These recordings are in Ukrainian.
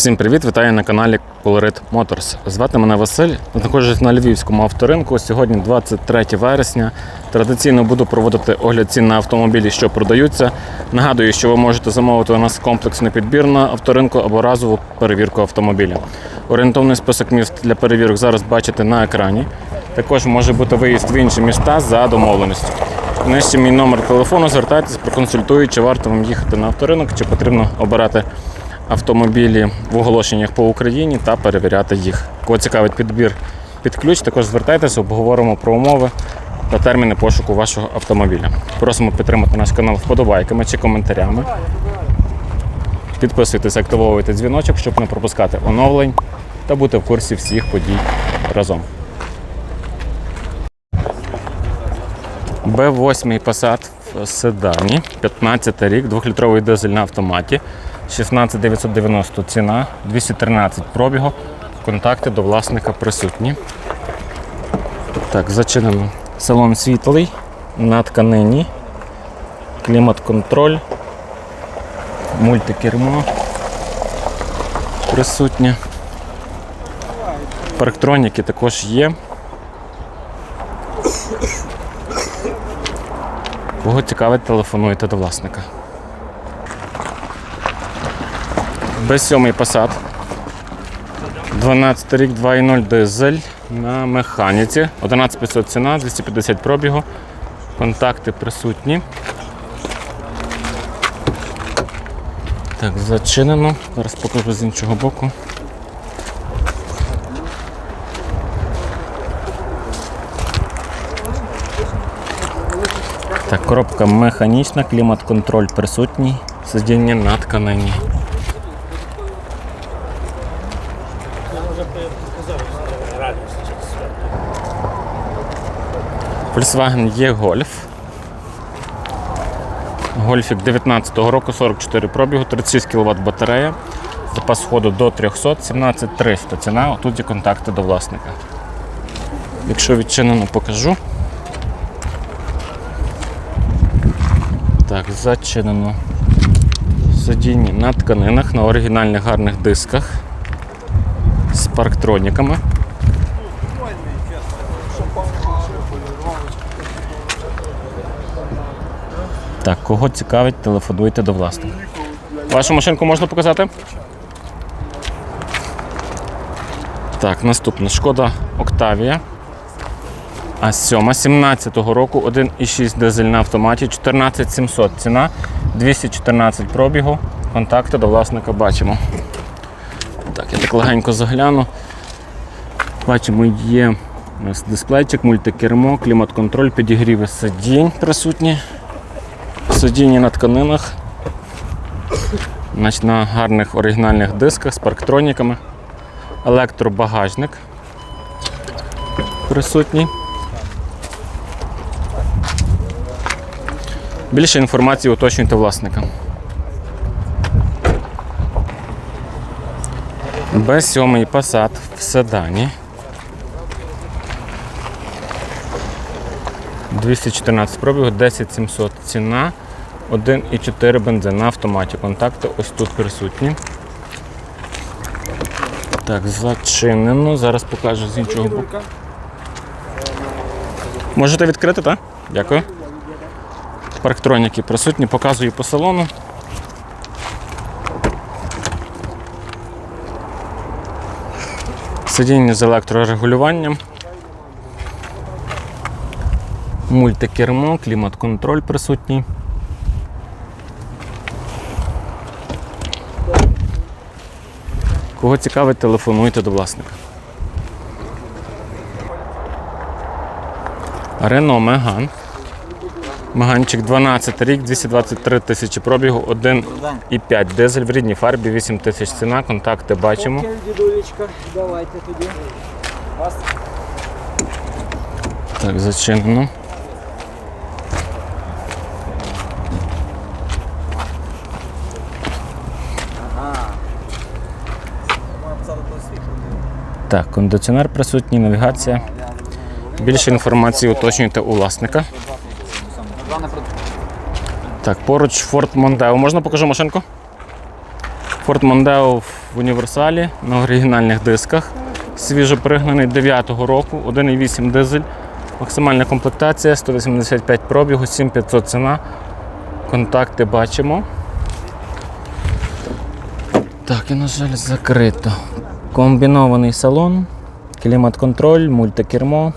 Всім привіт! Вітаю на каналі Colorit Motors. Звати мене Василь. Знаходжусь на львівському авторинку. Сьогодні 23 вересня. Традиційно буду проводити огляд цін на автомобілі, що продаються. Нагадую, що ви можете замовити у нас комплексний підбір на авторинку або разову перевірку автомобіля. Орієнтовний список міст для перевірок зараз бачите на екрані. Також може бути виїзд в інші міста за домовленістю. Нижче мій номер телефону, звертайтесь, проконсультують, чи варто вам їхати на авторинок, чи потрібно обирати автомобілі в оголошеннях по Україні та перевіряти їх. Кого цікавить підбір під ключ, також звертайтеся, обговоримо про умови та терміни пошуку вашого автомобіля. Просимо підтримати наш канал вподобайками чи коментарями. Підписуйтесь, активовуйте дзвіночок, щоб не пропускати оновлень та бути в курсі всіх подій разом. Б8 Passat в седані, 15 рік, 2-літровий дизель на автоматі, 16990 ціна, 213 пробігу, контакти до власника присутні. Так, зачинено. Салон світлий, на тканині, клімат-контроль, мультикермо присутнє. Парктроніки також є. Кого цікавить, телефонуйте до власника. Б7 Passat. 12 рік 2.0 дизель на механіці. 11500 ціна, 250 пробігу. Контакти присутні. Так, зачинено. Зараз покажу з іншого боку. Так, коробка механічна, клімат-контроль присутній, сидіння на. Volkswagen є Golf. Гольфік 19-го року, 44 пробігу, 36 кВт батарея. Запас ходу до 300, 17300 ціна. Тут є контакти до власника. Якщо відчинено, покажу. Так, зачинено. Сидіння на тканинах, на оригінальних гарних дисках з парктроніками. Так, кого цікавить, телефонуйте до власника. Вашу машинку можна показати? Так, наступна шкода Октавія. А 7 17-го року 1,6 дизель на автоматі, 14700 ціна, 214 пробігу. Контакти до власника бачимо. Так, я так легенько загляну. Бачимо, є у нас дисплейчик, мультикермо, клімат-контроль, підігріви сидінь присутні. Сидіння на тканинах. Значить, на гарних оригінальних дисках з парктроніками. Електробагажник присутній. Більше інформації уточнюйте власника. Б7 Passat в седані. 214 пробігу, 10700 ціна, 1,4 бензин на автоматі. Контакти ось тут присутні. Так, зачинено. Зараз покажу з іншого боку. Можете відкрити, так? Дякую. Парктроніки присутні, показую по салону. Сидіння з електрорегулюванням. Мультикермо, клімат-контроль присутній. Кого цікавить, телефонуйте до власника. Рено Меган. Меганчик 12 рік, 223 тисячі пробігу, 1,5 дизель в рідній фарбі, 8 тисяч ціна, контакти бачимо. Дідулечка, давайте тоді. Так, зачинено. Так, кондиціонер присутній, навігація. Більше інформації уточнюйте у власника. Так, поруч Ford Mondeo. Можна покажу машинку? Ford Mondeo в універсалі на оригінальних дисках. Свіжо пригнаний 9-го року, 1,8 дизель. Максимальна комплектація 185 пробігу, 7500 ціна. Контакти бачимо. Так, і, на жаль, закрито. Комбінований салон, клімат-контроль, мультикермо.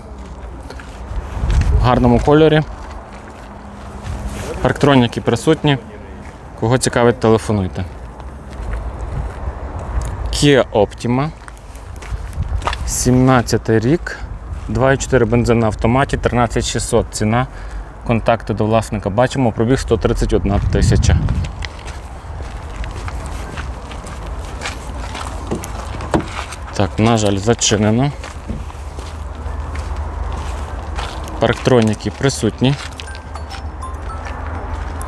В гарному кольорі. Парктроніки присутні. Кого цікавить, телефонуйте. Kia Optima. 17 рік. 2,4 бензин на автоматі, 13600 ціна. Контакти до власника бачимо, пробіг 131 тисяча. Так, на жаль, зачинено. Парктроніки присутні.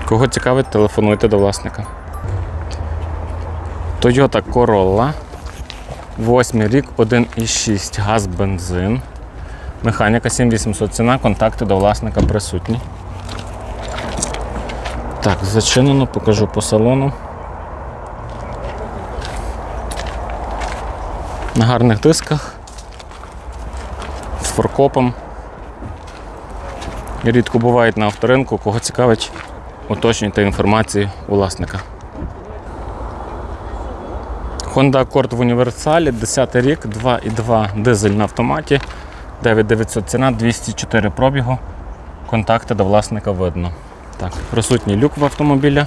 Кого цікавить, телефонуйте до власника. Toyota Corolla. 8 рік, 1,6 газ бензин. Механіка 7800 ціна, контакти до власника присутні. Так, зачинено, покажу по салону. На гарних дисках. З форкопом. Рідко бувають на авторинку, кого цікавить, уточнюйте інформацію власника. Honda Accord в універсалі, 10 рік, 2,2 дизель на автоматі, 9900 ціна, 204 пробігу. Контакти до власника видно. Так, присутній люк в автомобіля.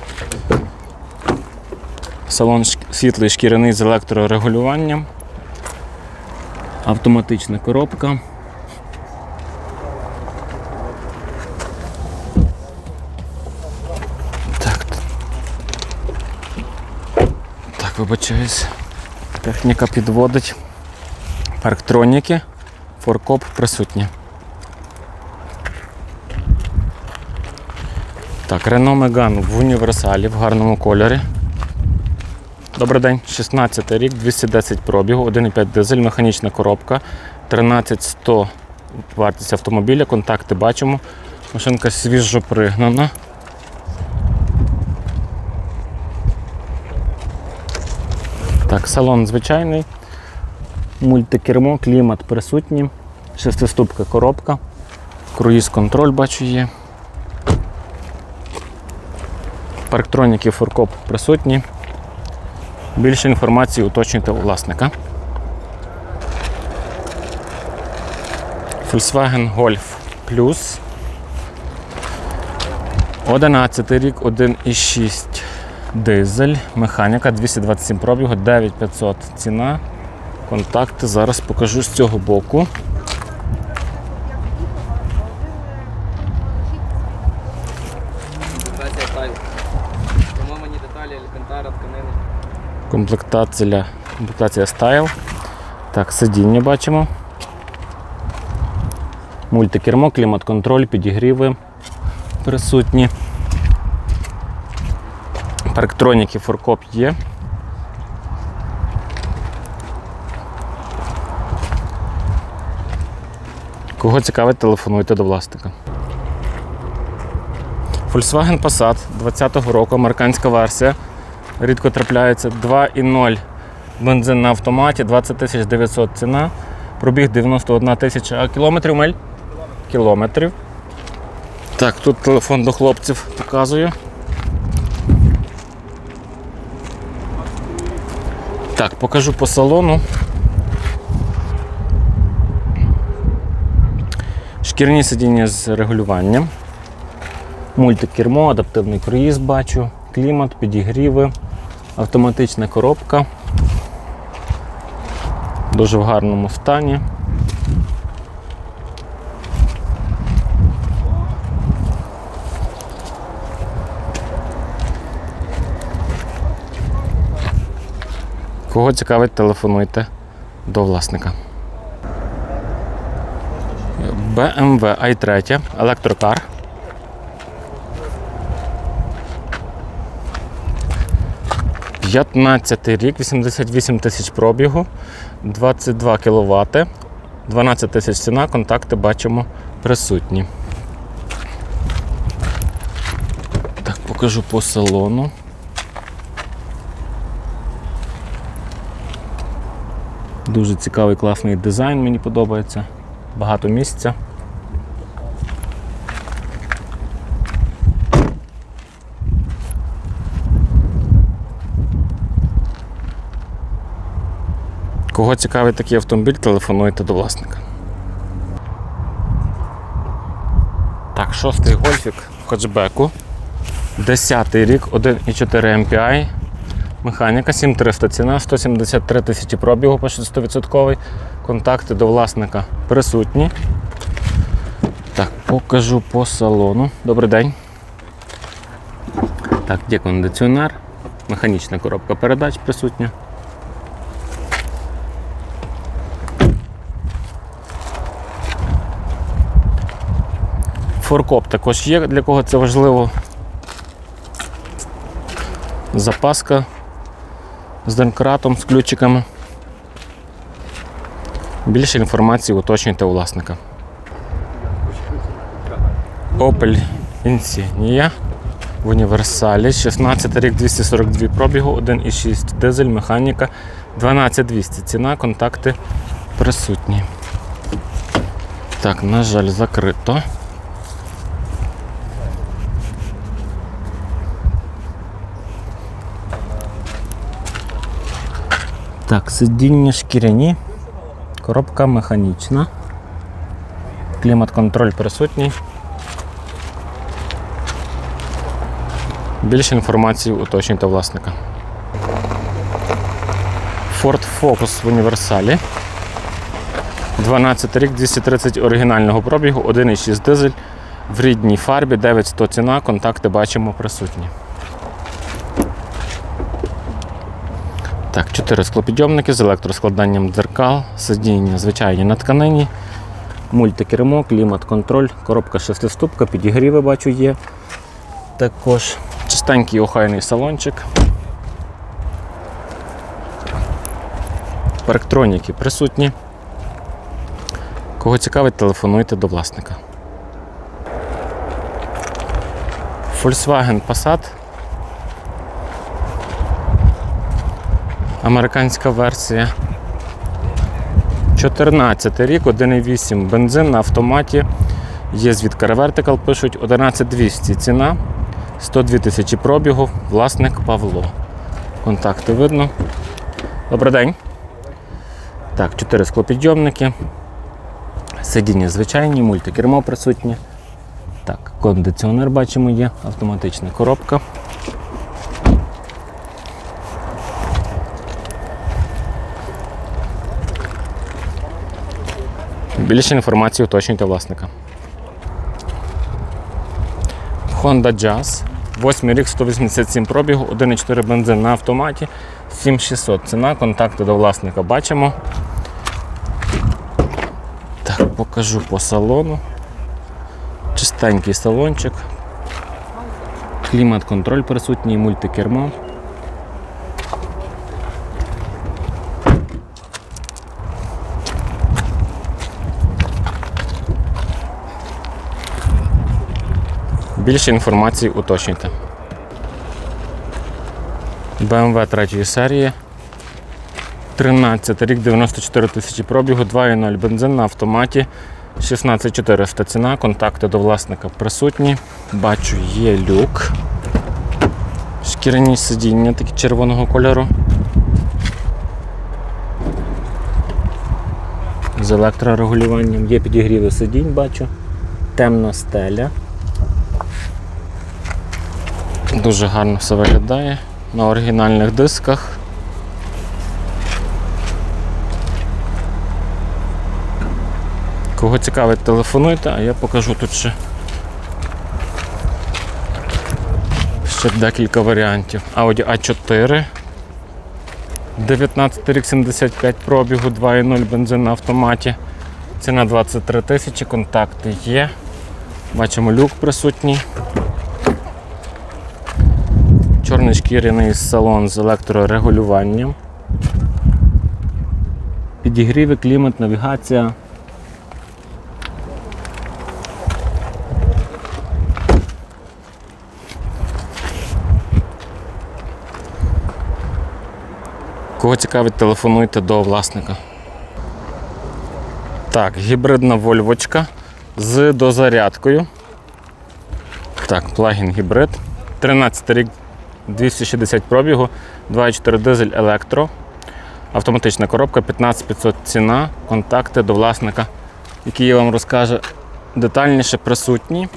Салон світлий шкіряний з електрорегулюванням. Автоматична коробка. Так. Так, вибачаюсь. Техніка підводить. Парктроніки. Форкоп присутні. Так, Renault Megane в універсалі в гарному кольорі. Добрий день, 16 рік, 210 пробігу, 1,5 дизель, механічна коробка, 13100 вартість автомобіля, контакти бачимо. Машинка свіжо пригнана. Так, салон звичайний. Мультикермо, клімат присутній, шестиступка коробка, круїз контроль бачу є. Парктроніки форкоп присутні. Більше інформації уточнюйте у власника. Volkswagen Golf Plus. 11 рік, 1,6 дизель, механіка 227 пробігу, 9500 ціна. Контакти зараз покажу з цього боку. Комплектація, комплектація Style. Так, сидіння бачимо. Мультикермо, клімат-контроль, підігріви присутні. Парктроніки форкоп є. Кого цікавить, телефонуйте до власника. Volkswagen Passat 20-го року, американська версія. Рідко трапляється 2,0 бензин на автоматі, 20 тисяч 900 ціна. Пробіг 91 тисяча кілометрів миль? Кілометрів. Так, тут телефон до хлопців показую. Так, покажу по салону. Шкірні сидіння з регулюванням. Мультикермо, адаптивний круїз бачу, клімат, підігріви, автоматична коробка. Дуже в гарному стані. Кого цікавить, телефонуйте до власника. BMW i3, електрокар. П'ятнадцятий рік, 88 тисяч пробігу, 22 кВт, 12 тисяч ціна, контакти бачимо присутні. Так, покажу по салону. Дуже цікавий, класний дизайн, мені подобається. Багато місця. Кого цікавить такий автомобіль, телефонуйте до власника. Так, шостий гольфік в хетчбеку. Десятий рік, 1,4 MPI. Механіка 7300 ціна, 173 тисячі пробігу по 100%. Контакти до власника присутні. Так, покажу по салону. Добрий день. Так, є кондиціонер, механічна коробка передач присутня. Форкоп також є, для кого це важливо. Запаска з домкратом, з ключиками. Більше інформації уточнюйте у власника. Opel Insignia в універсалі. 16 рік 242 пробігу, 1,6 дизель, механіка, 12200. Ціна, контакти присутні. Так, на жаль, закрито. Так, сидіння шкіряні, коробка механічна, клімат-контроль присутній. Більше інформації уточнюйте власника. Ford Focus в універсалі. 12 рік, 230 оригінального пробігу, 1,6 дизель в рідній фарбі, 900 ціна, контакти бачимо присутні. Так, 4 склопідйомники з електроскладанням дзеркал, сидіння звичайні на тканині, мультикермо, клімат-контроль, коробка шестиступка, підігріви бачу є. Також чистенький охайний салончик. Парктроніки присутні. Кого цікавить, телефонуйте до власника. Volkswagen Passat. Американська версія. 14 рік, 1,8 бензин на автоматі. Є звідки Vertical, пишуть 11200 ціна, 102 тисячі пробігу, власник Павло. Контакти видно. Добрий день. Так, 4 склопідйомники. Сидіння звичайні, мультикермо присутнє. Так, кондиціонер бачимо є, автоматична коробка. Більше інформації уточнюйте власника. Honda Jazz. 8 рік 187 пробігу, 1,4 бензин на автоматі, 7600 ціна, контакти до власника бачимо. Так, покажу по салону. Чистенький салончик. Клімат-контроль присутній, мультикермо. Більше інформації уточнюйте. BMW 3 серії. 13 рік 94 тисячі пробігу, 2,0 бензин на автоматі, 16400 ціна, контакти до власника присутні. Бачу, є люк. Шкіряні сидіння такі червоного кольору. З електрорегулюванням. Є підігріви сидінь, бачу. Темна стеля. Дуже гарно все виглядає на оригінальних дисках. Кого цікавить, телефонуйте, а я покажу тут ще, ще декілька варіантів. Audi A4. 19 рік 75 пробігу, 2,0 бензин на автоматі. Ціна 23 тисячі, контакти є. Бачимо люк присутній. Шкіряний салон з електрорегулюванням. Підігріви, клімат, навігація. Кого цікавить, телефонуйте до власника. Так, гібридна вольвочка з дозарядкою. Так, плагін гібрид. 13 рік, 260 пробігу, 2,4 дизель електро. Автоматична коробка 15500 ціна, контакти до власника, який вам розкаже детальніше присутні.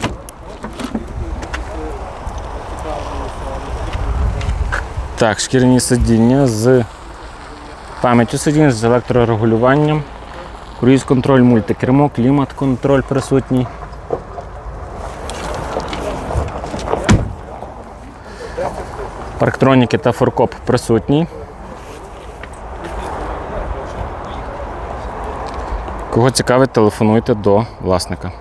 Так, шкіряні сидіння з пам'яттю сидінь, з електрорегулюванням. Круїз контроль, мультикермо, клімат контроль присутній. Парктроніки та форкоп присутні. Кого цікавить, телефонуйте до власника.